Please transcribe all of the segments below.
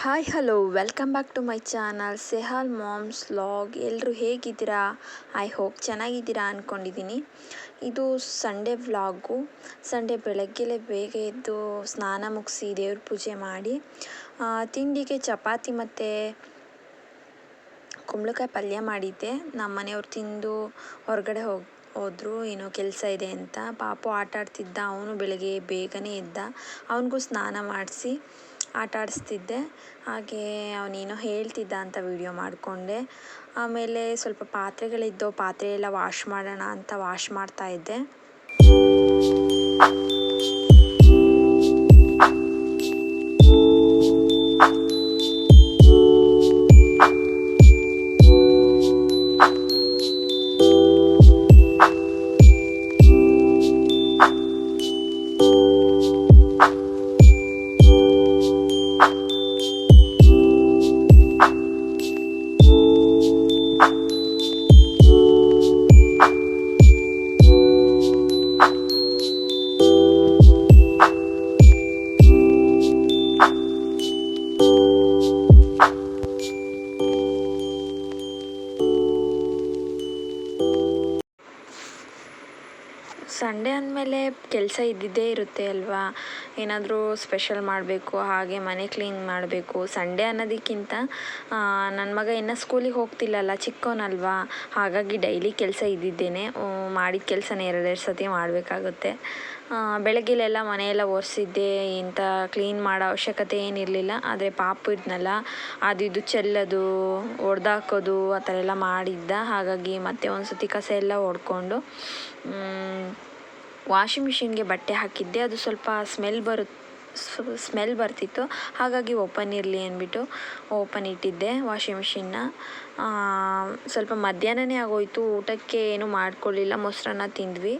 Hi hello welcome back to my channel Sehal moms log ಎಲ್ಲರೂ ಹೇಗಿದ್ದೀರಾ? I hope ಚೆನ್ನಾಗಿದ್ದೀರಾ ಅಂದ್ಕೊಂಡಿದ್ದೀನಿ ಇದು ಸಂಡೇ ವ್ಲಾಗು ಸಂಡೇ ಬೆಳಗ್ಗೆಲೇ ಬೇಗ ಎದ್ದು ಸ್ನಾನ ಮುಗಿಸಿ ದೇವ್ರ ಪೂಜೆ ಮಾಡಿ ತಿಂಡಿಗೆ ಚಪಾತಿ ಮತ್ತು ಕುಂಬಳಕಾಯಿ ಪಲ್ಯ ಮಾಡಿದ್ದೆ. ನಮ್ಮ ಮನೆಯವ್ರು ತಿಂದು ಹೊರಗಡೆ ಹೋಗಿ ಹೋದ್ರು ಏನೋ ಕೆಲಸ ಇದೆ ಅಂತ ಪಾಪು ಆಟ ಆಡ್ತಿದ್ದ, ಅವನು ಬೆಳಗ್ಗೆ ಬೇಗನೆ ಎದ್ದ, ಅವನಿಗೂ ಸ್ನಾನ ಮಾಡಿಸಿ ಆಟ ಆಡಿಸ್ತಿದ್ದೆ. ಹಾಗೆ ಅವನೇನೋ ಹೇಳ್ತಿದ್ದ ಅಂತ ವಿಡಿಯೋ ಮಾಡಿಕೊಂಡೆ. ಆಮೇಲೆ ಸ್ವಲ್ಪ ಪಾತ್ರೆಗಳಿದ್ದೋ ಪಾತ್ರೆ ಎಲ್ಲ ವಾಶ್ ಮಾಡೋಣ ಅಂತ ವಾಶ್ ಮಾಡ್ತಾ ಸಂಡೇ ಅಂದಮೇಲೆ ಕೆಲಸ ಇದ್ದಿದ್ದೇ ಇರುತ್ತೆ ಅಲ್ವಾ? ಏನಾದರೂ ಸ್ಪೆಷಲ್ ಮಾಡಬೇಕು, ಹಾಗೆ ಮನೆ ಕ್ಲೀನ್ ಮಾಡಬೇಕು. ಸಂಡೇ ಅನ್ನೋದಕ್ಕಿಂತ ನನ್ನ ಮಗ ಇನ್ನೂ ಸ್ಕೂಲಿಗೆ ಹೋಗ್ತಿಲ್ಲಲ್ಲ, ಚಿಕ್ಕವನಲ್ವಾ? ಹಾಗಾಗಿ ಡೈಲಿ ಕೆಲಸ ಇದ್ದಿದ್ದೇನೆ. ಮಾಡಿದ ಕೆಲಸನ ಎರಡೆರಡು ಸತಿ ಮಾಡಬೇಕಾಗುತ್ತೆ. ಬೆಳಗ್ಗೆಲೆಲ್ಲ ಮನೆಯೆಲ್ಲ ಒರೆಸಿದ್ದೆ, ಇಂಥ ಕ್ಲೀನ್ ಮಾಡೋ ಅವಶ್ಯಕತೆ ಏನಿರಲಿಲ್ಲ. ಆದರೆ ಪಾಪು ಇದ್ನಲ್ಲ, ಅದು ಇದು ಚೆಲ್ಲೋದು, ಒಡೆದಾಕೋದು, ಆ ಥರ ಎಲ್ಲ ಮಾಡಿದ್ದ. ಹಾಗಾಗಿ ಮತ್ತೆ ಒಂದು ಸತಿ ಕಸ ಎಲ್ಲ ಹೊಡ್ಕೊಂಡು ವಾಷಿಂಗ್ ಮಿಷಿನ್ಗೆ ಬಟ್ಟೆ ಹಾಕಿದ್ದೆ, ಅದು ಸ್ವಲ್ಪ ಸ್ಮೆಲ್ ಬರು ಸ್ಮೆಲ್ ಬರ್ತಿತ್ತು. ಹಾಗಾಗಿ ಓಪನ್ ಇರಲಿ ಅಂದ್ಬಿಟ್ಟು ಓಪನ್ ಇಟ್ಟಿದ್ದೆ ವಾಷಿಂಗ್ ಮಿಷಿನ್ನ. ಸ್ವಲ್ಪ ಮಧ್ಯಾಹ್ನನೇ ಆಗೋಯಿತು, ಊಟಕ್ಕೆ ಏನೂ ಮಾಡ್ಕೊಳ್ಳಿಲ್ಲ ಮೊಸರನ್ನ ತಿಂದ್ವಿ.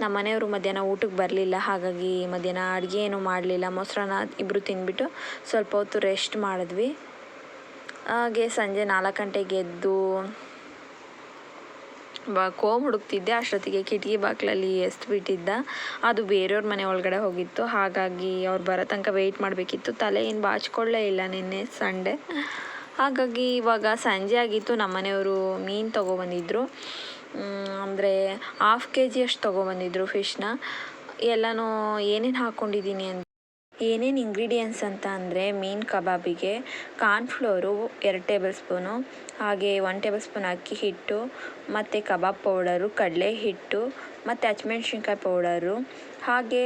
ನಮ್ಮ ಮನೆಯವರು ಮಧ್ಯಾಹ್ನ ಊಟಕ್ಕೆ ಬರಲಿಲ್ಲ, ಹಾಗಾಗಿ ಮಧ್ಯಾಹ್ನ ಅಡುಗೆ ಏನೂ ಮಾಡಲಿಲ್ಲ. ಮೊಸರನ್ನ ಇಬ್ಬರು ತಿಂದ್ಬಿಟ್ಟು ಸ್ವಲ್ಪ ಹೊತ್ತು ರೆಸ್ಟ್ ಮಾಡಿದ್ವಿ. ಹಾಗೆ ಸಂಜೆ ನಾಲ್ಕು ಗಂಟೆಗೆ ಎದ್ದು ಬ, ಕೋಮ್ ಹುಡುಕ್ತಿದ್ದೆ. ಅಷ್ಟೊತ್ತಿಗೆ ಕಿಟಕಿ ಬಾಗಿಲಲ್ಲಿ ಎಸ್ದುಬಿಟ್ಟಿದ್ದ ಅದು ಬೇರೆಯವ್ರ ಮನೆ ಒಳಗಡೆ ಹೋಗಿತ್ತು. ಹಾಗಾಗಿ ಅವ್ರು ಬರೋ ತನಕ ವೆಯ್ಟ್ ಮಾಡಬೇಕಿತ್ತು. ತಲೆ ಏನು ಬಾಚ್ಕೊಳ್ಳೇ ಇಲ್ಲ ನಿನ್ನೆ ಸಂಡೆ. ಹಾಗಾಗಿ ಇವಾಗ ಸಂಜೆ ಆಗಿತ್ತು. ನಮ್ಮ ಮನೆಯವರು ಮೀನು ತೊಗೊಬಂದಿದ್ರು. ಅಂದರೆ ಹಾಫ್ ಕೆ ಜಿ ಅಷ್ಟು ತೊಗೊಬಂದಿದ್ರು ಫಿಶ್ನ ಎಲ್ಲನೂ ಏನೇನು ಹಾಕ್ಕೊಂಡಿದ್ದೀನಿ ಅಂತ ಏನೇನು ಇಂಗ್ರೀಡಿಯೆಂಟ್ಸ್ ಅಂತ ಅಂದರೆ ಮೀನು ಕಬಾಬಿಗೆ ಕಾರ್ನ್ಫ್ಲೋರು ಎರಡು ಟೇಬಲ್ ಸ್ಪೂನು, ಹಾಗೆ ಒನ್ ಟೇಬಲ್ ಸ್ಪೂನ್ ಅಕ್ಕಿ ಹಿಟ್ಟು, ಮತ್ತು ಕಬಾಬ್ ಪೌಡರು, ಕಡಲೆ ಹಿಟ್ಟು, ಮತ್ತು ಹಚ್ಮೆಣ್ಸಿನ್ಕಾಯಿ ಪೌಡರು, ಹಾಗೆ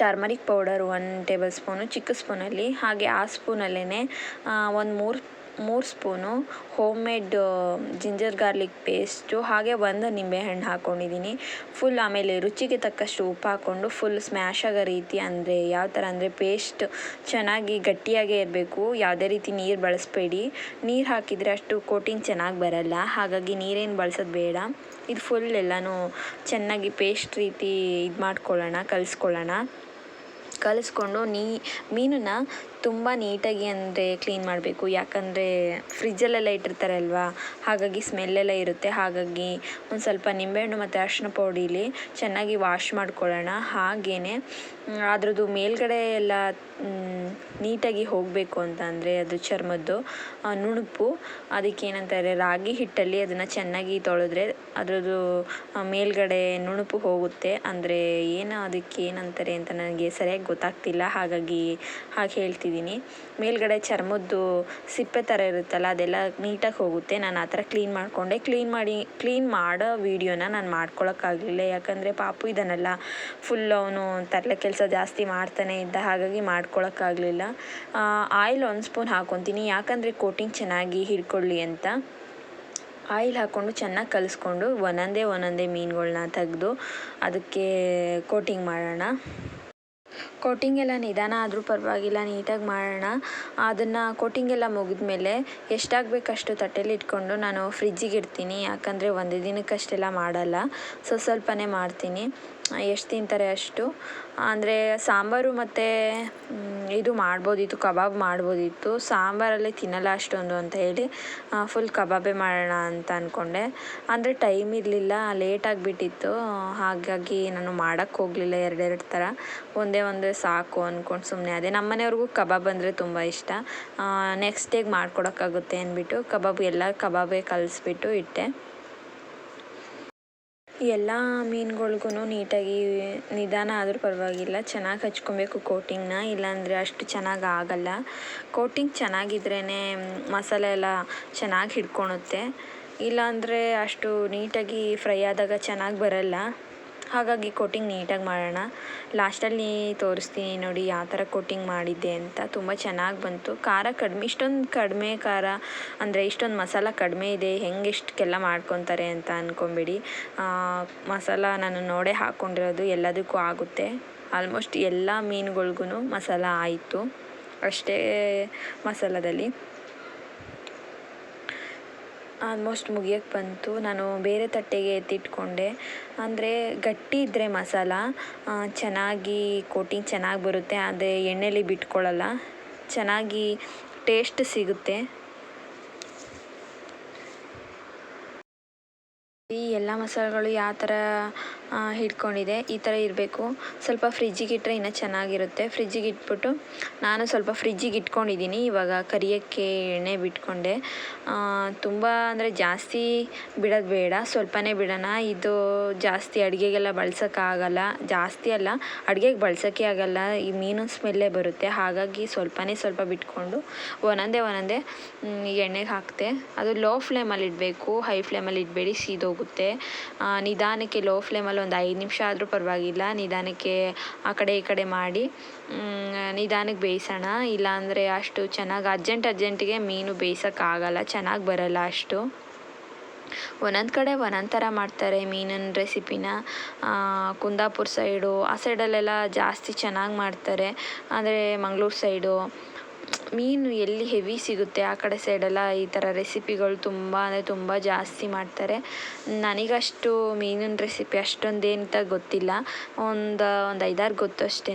turmeric powder one tablespoon ಚಿಕ್ಕ ಸ್ಪೂನಲ್ಲಿ, ಹಾಗೆ ಆ ಸ್ಪೂನಲ್ಲೇ ಒಂದು ಮೂರು ಮೂರು spoon homemade ginger garlic paste, ಹಾಗೆ ಒಂದು ನಿಂಬೆಹಣ್ಣು ಹಾಕ್ಕೊಂಡಿದ್ದೀನಿ ಫುಲ್ ಆಮೇಲೆ ರುಚಿಗೆ ತಕ್ಕಷ್ಟು ಉಪ್ಪು ಹಾಕ್ಕೊಂಡು ಫುಲ್ ಸ್ಮ್ಯಾಶ್ ಆಗೋ ರೀತಿ ಅಂದರೆ ಯಾವ ಥರ ಅಂದರೆ ಪೇಸ್ಟ್ ಚೆನ್ನಾಗಿ ಗಟ್ಟಿಯಾಗೇ ಇರಬೇಕು. ಯಾವುದೇ ರೀತಿ ನೀರು ಬಳಸಬೇಡಿ. ನೀರು ಹಾಕಿದರೆ ಅಷ್ಟು ಕೋಟಿಂಗ್ ಚೆನ್ನಾಗಿ ಬರಲ್ಲ. ಹಾಗಾಗಿ ನೀರೇನು ಬಳಸೋದು ಬೇಡ. ಇದು ಫುಲ್ ಎಲ್ಲನೂ ಚೆನ್ನಾಗಿ ಪೇಸ್ಟ್ ರೀತಿ ಇದು ಮಾಡ್ಕೊಳ್ಳೋಣ, ಕಲಿಸ್ಕೊಳ್ಳೋಣ. ಕಲಿಸ್ಕೊಂಡು ನೀ ಮೀನನ್ನ ತುಂಬ ನೀಟಾಗಿ ಅಂದರೆ ಕ್ಲೀನ್ ಮಾಡಬೇಕು. ಯಾಕಂದರೆ ಫ್ರಿಜ್ಜಲ್ಲೆಲ್ಲ ಇಟ್ಟಿರ್ತಾರೆ ಅಲ್ವಾ ಹಾಗಾಗಿ ಸ್ಮೆಲ್ಲೆಲ್ಲ ಇರುತ್ತೆ. ಹಾಗಾಗಿ ಒಂದು ಸ್ವಲ್ಪ ನಿಂಬೆಹಣ್ಣು ಮತ್ತು ಅರಿಶಿನ ಪುಡೀಲಿ ಚೆನ್ನಾಗಿ ವಾಶ್ ಮಾಡ್ಕೊಳ್ಳೋಣ. ಹಾಗೇ ಅದರದ್ದು ಮೇಲ್ಗಡೆ ಎಲ್ಲ ನೀಟಾಗಿ ಹೋಗಬೇಕು ಅಂತ ಅಂದರೆ ಅದು ಚರ್ಮದ್ದು ನುಣುಪು. ಅದಕ್ಕೆ ಏನಂತಾರೆ, ರಾಗಿ ಹಿಟ್ಟಲ್ಲಿ ಅದನ್ನು ಚೆನ್ನಾಗಿ ತೊಳೆದ್ರೆ ಅದರದ್ದು ಮೇಲ್ಗಡೆ ನುಣುಪು ಹೋಗುತ್ತೆ. ಅಂದರೆ ಏನು ಅದಕ್ಕೆ ಏನಂತಾರೆ ಅಂತ ನನಗೆ ಸರಿಯಾಗಿ ಗೊತ್ತಾಗ್ತಿಲ್ಲ. ಹಾಗಾಗಿ ಹಾಗೆ ಹೇಳ್ತಿದ್ದೀನಿ ಮೇಲ್ಗಡೆ ಚರ್ಮದ್ದು ಸಿಪ್ಪೆ ಥರ ಇರುತ್ತಲ್ಲ, ಅದೆಲ್ಲ ನೀಟಾಗಿ ಹೋಗುತ್ತೆ. ನಾನು ಆ ಥರ ಕ್ಲೀನ್ ಮಾಡಿಕೊಂಡೆ. ಕ್ಲೀನ್ ಮಾಡಿ, ಕ್ಲೀನ್ ಮಾಡೋ ವೀಡಿಯೋನ ನಾನು ಮಾಡ್ಕೊಳ್ಳೋಕ್ಕಾಗಲಿಲ್ಲ ಯಾಕಂದರೆ ಪಾಪು ಇದ್ದಾನಲ್ಲ ಫುಲ್ ಅವನು ತರಲೆ ಕೆಲಸ ಜಾಸ್ತಿ ಮಾಡ್ತಾನೆ ಇದ್ದ ಹಾಗಾಗಿ ಮಾಡ್ಕೊಳ್ಳೋಕ್ಕಾಗಲಿಲ್ಲ ಆಯಿಲ್ ಒಂದು ಸ್ಪೂನ್ ಹಾಕ್ಕೊತೀನಿ ಯಾಕಂದರೆ ಕೋಟಿಂಗ್ ಚೆನ್ನಾಗಿ ಹಿಡ್ಕೊಳ್ಳಿ ಅಂತ. ಆಯಿಲ್ ಹಾಕ್ಕೊಂಡು ಚೆನ್ನಾಗಿ ಕಲಿಸ್ಕೊಂಡು ಒಂದೊಂದೇ ಒಂದೊಂದೇ ಮೀನುಗಳನ್ನ ತೆಗೆದು ಅದಕ್ಕೆ ಕೋಟಿಂಗ್ ಮಾಡೋಣ. ಕೋಟಿಂಗ್ ಎಲ್ಲ ನಿಧಾನ ಆದರೂ ಪರವಾಗಿಲ್ಲ, ನೀಟಾಗಿ ಮಾಡೋಣ. ಅದನ್ನು ಕೋಟಿಂಗ್ ಎಲ್ಲ ಮುಗಿದ್ಮೇಲೆ ಎಷ್ಟಾಗಬೇಕು ಅಷ್ಟು ತಟ್ಟೆಲಿ ಇಟ್ಕೊಂಡು ನಾನು ಫ್ರಿಜ್ಜಿಗೆ ಇಡ್ತೀನಿ. ಯಾಕಂದರೆ ಒಂದೇ ದಿನಕ್ಕಷ್ಟೆಲ್ಲ ಮಾಡಲ್ಲ. ಸೊ ಸ್ವಲ್ಪನೇ ಮಾಡ್ತೀನಿ. ಎಷ್ಟು ತಿಂತಾರೆ ಅಷ್ಟು. ಅಂದರೆ ಸಾಂಬಾರು ಮತ್ತು ಇದು ಮಾಡ್ಬೋದಿತ್ತು, ಕಬಾಬ್ ಮಾಡ್ಬೋದಿತ್ತು. ಸಾಂಬಾರಲ್ಲಿ ತಿನ್ನಲ್ಲ ಅಷ್ಟೊಂದು ಅಂತ ಹೇಳಿ ಫುಲ್ ಕಬಾಬೇ ಮಾಡೋಣ ಅಂತ ಅಂದ್ಕೊಂಡೆ ಅಂದರೆ ಟೈಮ್ ಇರಲಿಲ್ಲ ಲೇಟ್ ಆಗಿಬಿಟ್ಟಿತ್ತು. ಹಾಗಾಗಿ ನಾನು ಮಾಡೋಕ್ಕೆ ಹೋಗಲಿಲ್ಲ ಎರಡೆರಡು ಥರ ಒಂದೇ ಒಂದೇ ಸಾಕು ಅಂದ್ಕೊಂಡು ಸುಮ್ಮನೆ ಅದೇ. ನಮ್ಮ ಮನೆಯವ್ರಿಗೂ ಕಬಾಬ್ ಅಂದರೆ ತುಂಬ ಇಷ್ಟ. ನೆಕ್ಸ್ಟ್ ಡೇಗೆ ಮಾಡ್ಕೊಡೋಕ್ಕಾಗುತ್ತೆ ಅಂದ್ಬಿಟ್ಟು ಕಬಾಬ್, ಎಲ್ಲ ಕಬಾಬೇ ಕಲಿಸ್ಬಿಟ್ಟು ಇಟ್ಟೆ. ಎಲ್ಲ ಮೀನುಗಳ್ಗೂ ನೀಟಾಗಿ ನಿಧಾನ ಆದರೂ ಪರವಾಗಿಲ್ಲ. ಚೆನ್ನಾಗಿ ಹಚ್ಕೊಬೇಕು ಕೋಟಿಂಗನ್ನ ಇಲ್ಲಾಂದರೆ ಅಷ್ಟು ಚೆನ್ನಾಗಿ ಆಗಲ್ಲ. ಕೋಟಿಂಗ್ ಚೆನ್ನಾಗಿದ್ರೇ ಮಸಾಲೆ ಎಲ್ಲ ಚೆನ್ನಾಗಿ ಹಿಡ್ಕೊಳುತ್ತೆ ಇಲ್ಲಾಂದರೆ ಅಷ್ಟು ನೀಟಾಗಿ ಫ್ರೈ ಆದಾಗ ಚೆನ್ನಾಗಿ ಬರಲ್ಲ. ಹಾಗಾಗಿ ಕೋಟಿಂಗ್ ನೀಟಾಗಿ ಮಾಡೋಣ. ಲಾಸ್ಟಲ್ಲಿ ತೋರಿಸ್ತೀನಿ ನೋಡಿ ಯಾವ ಥರ ಕೋಟಿಂಗ್ ಮಾಡಿದ್ದೆ ಅಂತ. ತುಂಬ ಚೆನ್ನಾಗಿ ಬಂತು. ಖಾರ ಕಡಿಮೆ, ಇಷ್ಟೊಂದು ಕಡಿಮೆ ಖಾರ ಅಂದರೆ ಇಷ್ಟೊಂದು ಮಸಾಲ ಕಡಿಮೆ ಇದೆ. ಹೆಂಗೆ ಇಷ್ಟಕ್ಕೆಲ್ಲ ಮಾಡ್ಕೊತಾರೆ ಅಂತ ಅಂದ್ಕೊಂಬಿಡಿ ಮಸಾಲ ನಾನು ನೋಡೇ ಹಾಕ್ಕೊಂಡಿರೋದು ಎಲ್ಲದಕ್ಕೂ ಆಗುತ್ತೆ. ಆಲ್ಮೋಸ್ಟ್ ಎಲ್ಲ ಮೀನುಗಳ್ಗೂ ಮಸಾಲ ಆಯಿತು. ಅಷ್ಟೇ ಮಸಾಲದಲ್ಲಿ. ಆಲ್ಮೋಸ್ಟ್ ಮುಗಿಯೋಕ್ಕೆ ಬಂತು. ನಾನು ಬೇರೆ ತಟ್ಟೆಗೆ ಎತ್ತಿಟ್ಕೊಂಡೆ. ಅಂದರೆ ಗಟ್ಟಿ ಇದ್ದರೆ ಮಸಾಲ ಚೆನ್ನಾಗಿ ಕೋಟಿಂಗ್ ಚೆನ್ನಾಗಿ ಬರುತ್ತೆ, ಆದರೆ ಎಣ್ಣೆಲಿ ಬಿಟ್ಕೊಳ್ಳಲ್ಲ ಚೆನ್ನಾಗಿ ಟೇಸ್ಟ್ ಸಿಗುತ್ತೆ. ಎಲ್ಲ ಮಸಾಲೆಗಳು ಯಾವ ಥರ ಹಿಡ್ಕೊಂಡಿದೆ, ಈ ಥರ ಇರಬೇಕು. ಸ್ವಲ್ಪ ಫ್ರಿಜ್ಜಿಗೆ ಇಟ್ಟರೆ ಇನ್ನೂ ಚೆನ್ನಾಗಿರುತ್ತೆ. ಫ್ರಿಜ್ಜಿಗೆ ಇಟ್ಬಿಟ್ಟು ನಾನು ಸ್ವಲ್ಪ ಫ್ರಿಜ್ಜಿಗೆ ಇಟ್ಕೊಂಡಿದ್ದೀನಿ. ಇವಾಗ ಕರಿಯೋಕ್ಕೆ ಎಣ್ಣೆ ಬಿಟ್ಕೊಂಡೆ. ತುಂಬ ಅಂದರೆ ಜಾಸ್ತಿ ಬಿಡೋದು ಬೇಡ. ಸ್ವಲ್ಪನೇ ಬಿಡೋಣ. ಇದು ಜಾಸ್ತಿ ಅಡುಗೆಗೆಲ್ಲ ಬಳ್ಸೋಕ್ಕಾಗಲ್ಲ. ಜಾಸ್ತಿ ಅಲ್ಲ, ಅಡುಗೆಗೆ ಬಳ್ಸೋಕ್ಕೆ ಆಗಲ್ಲ. ಈ ಮೀನು ಸ್ಮೆಲ್ಲೇ ಬರುತ್ತೆ. ಹಾಗಾಗಿ ಸ್ವಲ್ಪನೇ ಸ್ವಲ್ಪ ಬಿಟ್ಕೊಂಡು ಒಂದೊಂದೇ ಒಂದೊಂದೇ ಎಣ್ಣೆಗೆ ಹಾಕಿದೆ ಅದು ಲೋ ಫ್ಲೇಮಲ್ಲಿ ಇಡಬೇಕು. ಹೈ ಫ್ಲೇಮಲ್ಲಿ ಇಡಬೇಡಿ. ಸೀದೋಗುತ್ತೆ. ನಿಧಾನಕ್ಕೆ ಲೋ ಫ್ಲೇಮಲ್ಲಿ ಒಂದು ಐದು ನಿಮಿಷ ಆದರೂ ಪರವಾಗಿಲ್ಲ. ನಿಧಾನಕ್ಕೆ ಆ ಕಡೆ ಈ ಕಡೆ ಮಾಡಿ ನಿಧಾನಕ್ಕೆ ಬೇಯಿಸೋಣ. ಇಲ್ಲಾಂದರೆ ಅಷ್ಟು ಚೆನ್ನಾಗಿ ಅರ್ಜೆಂಟ್ ಅರ್ಜೆಂಟಿಗೆ ಮೀನು ಬೇಯಿಸೋಕ್ಕಾಗಲ್ಲ ಚೆನ್ನಾಗಿ ಬರಲ್ಲ ಅಷ್ಟು. ಒಂದೊಂದು ಕಡೆ ಒಂದೊಂದು ಥರ ಮಾಡ್ತಾರೆ ಮೀನಿನ ರೆಸಿಪಿನ ಕುಂದಾಪುರ ಸೈಡು ಆ ಸೈಡಲ್ಲೆಲ್ಲ ಜಾಸ್ತಿ ಚೆನ್ನಾಗಿ ಮಾಡ್ತಾರೆ. ಅಂದರೆ ಮಂಗ್ಳೂರು ಸೈಡು ಮೀನು ಎಲ್ಲಿ ಹೆವಿ ಸಿಗುತ್ತೆ ಆ ಕಡೆ ಸೈಡೆಲ್ಲ ಈ ಥರ ರೆಸಿಪಿಗಳು ತುಂಬ ಅಂದರೆ ತುಂಬ ಜಾಸ್ತಿ ಮಾಡ್ತಾರೆ. ನನಗಷ್ಟು ಮೀನಿನ ರೆಸಿಪಿ ಅಷ್ಟೊಂದೇಂತ ಗೊತ್ತಿಲ್ಲ. ಒಂದು ಒಂದು ಐದಾರು ಗೊತ್ತು ಅಷ್ಟೇ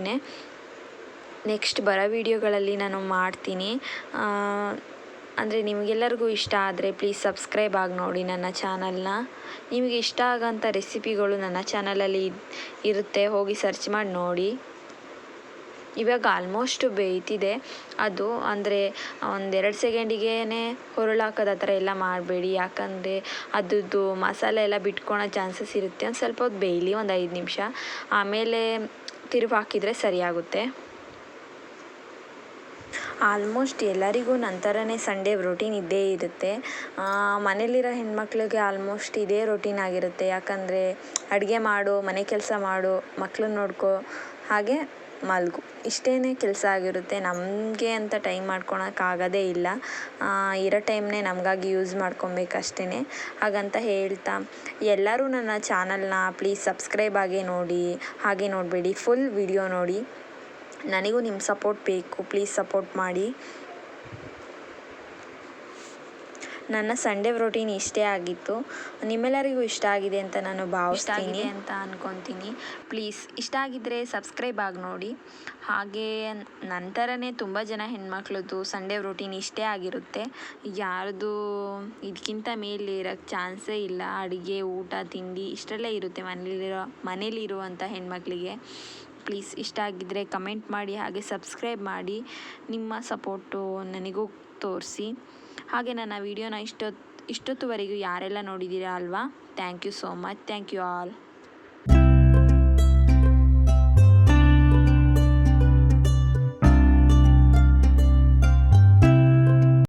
ನೆಕ್ಸ್ಟ್ ಬರೋ ವೀಡಿಯೋಗಳಲ್ಲಿ ನಾನು ಮಾಡ್ತೀನಿ. ಅಂದರೆ ನಿಮಗೆಲ್ಲರಿಗೂ ಇಷ್ಟ ಆದರೆ ಪ್ಲೀಸ್ ಸಬ್ಸ್ಕ್ರೈಬ್ ಆಗಿ ನೋಡಿ ನನ್ನ ಚಾನಲ್ನ. ನಿಮಗೆ ಇಷ್ಟ ಆಗೋಂಥ ರೆಸಿಪಿಗಳು ನನ್ನ ಚಾನಲಲ್ಲಿ ಇರುತ್ತೆ, ಹೋಗಿ ಸರ್ಚ್ ಮಾಡಿ ನೋಡಿ. ಇವಾಗ ಆಲ್ಮೋಸ್ಟ್ ಬೇಯ್ತಿದೆ. ಅದು ಅಂದರೆ ಒಂದೆರಡು ಸೆಕೆಂಡಿಗೇ ಹೊರಳಾಕೋದು ಆ ಥರ ಎಲ್ಲ ಮಾಡಬೇಡಿ. ಯಾಕಂದರೆ ಅದ್ರದ್ದು ಮಸಾಲೆ ಎಲ್ಲ ಬಿಟ್ಕೊಳೋ ಚಾನ್ಸಸ್ ಇರುತ್ತೆ. ಒಂದು ಸ್ವಲ್ಪ ಹೊತ್ತು ಬೇಯಲಿ, ಒಂದು ಐದು ನಿಮಿಷ. ಆಮೇಲೆ ತಿರುವು ಹಾಕಿದರೆ ಸರಿಯಾಗುತ್ತೆ. ಆಲ್ಮೋಸ್ಟ್ ಎಲ್ಲರಿಗೂ ನನ್ನ ಥರನೇ ಸಂಡೇ ರೊಟೀನ್ ಇದ್ದೇ ಇರುತ್ತೆ. ಮನೇಲಿರೋ ಹೆಣ್ಮಕ್ಳಿಗೆ ಆಲ್ಮೋಸ್ಟ್ ಇದೇ ರೊಟೀನ್ ಆಗಿರುತ್ತೆ. ಯಾಕಂದರೆ ಅಡುಗೆ ಮಾಡು, ಮನೆ ಕೆಲಸ ಮಾಡು, ಮಕ್ಳನ್ನ ನೋಡ್ಕೋ. ಹಾಗೆ ಮಲಗು. ಇಷ್ಟೇ ಕೆಲಸ ಆಗಿರುತ್ತೆ. ನಮಗೆ ಅಂತ ಟೈಮ್ ಮಾಡ್ಕೊಳಕ್ಕಾಗೋದೇ ಇಲ್ಲ. ಇರೋ ಟೈಮ್ನೇ ನಮಗಾಗಿ ಯೂಸ್ ಮಾಡ್ಕೊಬೇಕು ಅಷ್ಟೇ ಹಾಗಂತ ಹೇಳ್ತಾ, ಎಲ್ಲರೂ ನನ್ನ ಚಾನಲ್ನ ಪ್ಲೀಸ್ ಸಬ್ಸ್ಕ್ರೈಬ್ ಆಗಿ ನೋಡಿ, ಹಾಗೆ ನೋಡಬೇಡಿ. ಫುಲ್ ವಿಡಿಯೋ ನೋಡಿ. ನನಗೂ ನಿಮ್ಮ ಸಪೋರ್ಟ್ ಬೇಕು. ಪ್ಲೀಸ್ ಸಪೋರ್ಟ್ ಮಾಡಿ. ನನ್ನ ಸಂಡೇ ರೊಟೀನ್ ಇಷ್ಟೇ ಆಗಿತ್ತು. ನಿಮ್ಮೆಲ್ಲರಿಗೂ ಇಷ್ಟ ಆಗಿದೆ ಅಂತ ನಾನು ಭಾವಿಸ್ತೀನಿ. ಅಂತ ಅಂದ್ಕೊತೀನಿ ಪ್ಲೀಸ್ ಇಷ್ಟ ಆಗಿದ್ದರೆ ಸಬ್ಸ್ಕ್ರೈಬ್ ಆಗಿ ನೋಡಿ. ಹಾಗೆ ನಂತರನೇ ತುಂಬ ಜನ ಹೆಣ್ಮಕ್ಳದ್ದು ಸಂಡೇ ರೊಟೀನ್ ಇಷ್ಟೇ ಆಗಿರುತ್ತೆ. ಯಾರ್ದು ಇದಕ್ಕಿಂತ ಮೇಲೆ ಇರೋಕ್ಕೆ ಚಾನ್ಸೇ ಇಲ್ಲ. ಅಡುಗೆ ಊಟ ತಿಂಡಿ ಇಷ್ಟರಲ್ಲೇ ಇರುತ್ತೆ ಮನೇಲಿರೋ ಮನೇಲಿರುವಂಥ ಹೆಣ್ಮಕ್ಳಿಗೆ. ಪ್ಲೀಸ್ ಇಷ್ಟ ಆಗಿದ್ದರೆ ಕಮೆಂಟ್ ಮಾಡಿ ಹಾಗೆ ಸಬ್ಸ್ಕ್ರೈಬ್ ಮಾಡಿ. ನಿಮ್ಮ ಸಪೋರ್ಟು ನನಗೂ ತೋರಿಸಿ. ಹಾಗೆ ನನ್ನ ವಿಡಿಯೋನ ಇಷ್ಟೊತ್ತು ಇಷ್ಟೊತ್ತುವರೆಗೂ ಯಾರೆಲ್ಲ ನೋಡಿದ್ದೀರಾ ಅಲ್ವಾ? Thank you so much thank you all